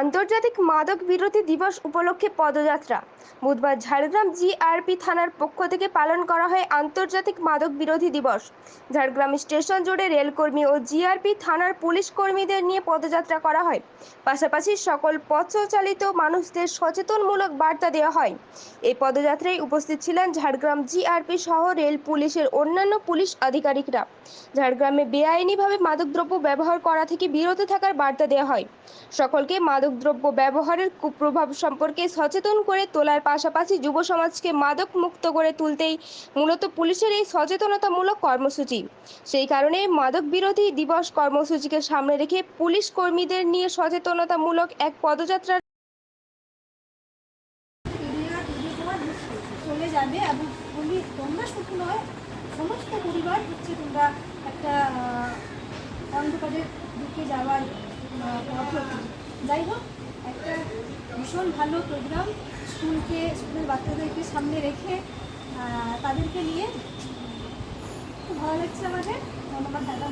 আন্তর্জাতিক মাদক বিরোধী দিবস উপলক্ষে পদযাত্রা। বুধবার ঝাড়গ্রাম জিআরপি থানার পক্ষ থেকে পালন করা হয় আন্তর্জাতিক মাদক বিরোধী দিবস। ঝাড়গ্রাম স্টেশন জুড়ে রেলকর্মী ও জিআরপি থানার পুলিশ কর্মীদের নিয়ে পদযাত্রা করা হয়। পাশাপাশি সকল পথচালিত মানুষদের সচেতনমূলক বার্তা দেওয়া হয়। এই পদযাত্রায় উপস্থিত ছিলেন ঝাড়গ্রাম জিআরপি সহ রেল পুলিশের অন্যান্য পুলিশ আধিকারিকরা। ঝাড়গ্রামে বেআইনিভাবে মাদকদ্রব্য ব্যবহার করা থেকে বিরত থাকার বার্তা দেওয়া হয়। সকলকে মাদকদ্রব্য ব্যবহারের কুপ্রভাব সম্পর্কে সচেতন করে তোলার পাশাপাশি যুব সমাজকে মাদক মুক্ত করে তুলতেই মূলত পুলিশের এই সচেতনতামূলক কর্মসূচি সেই কারণে মাদক বিরোধী দিবস কর্মসূচিকে সামনে রেখে পুলিশ কর্মীদের নিয়ে সচেতনতামূলক এক পদযাত্রা চলে যাবে এবং তুমি তোমরা শুধু নয়, সমস্ত পরিবার হচ্ছে তোমরা একটা অন্ধকারের দিকে যাওয়ার পথ। যাই হোক একটা ভীষণ ভালো প্রোগ্রাম স্কুলকে, স্কুলের বাচ্চাদেরকে সামনে রেখে তাদেরকে নিয়ে, খুব ভালো লাগছে আমাদের। ধন্যবাদ দাদা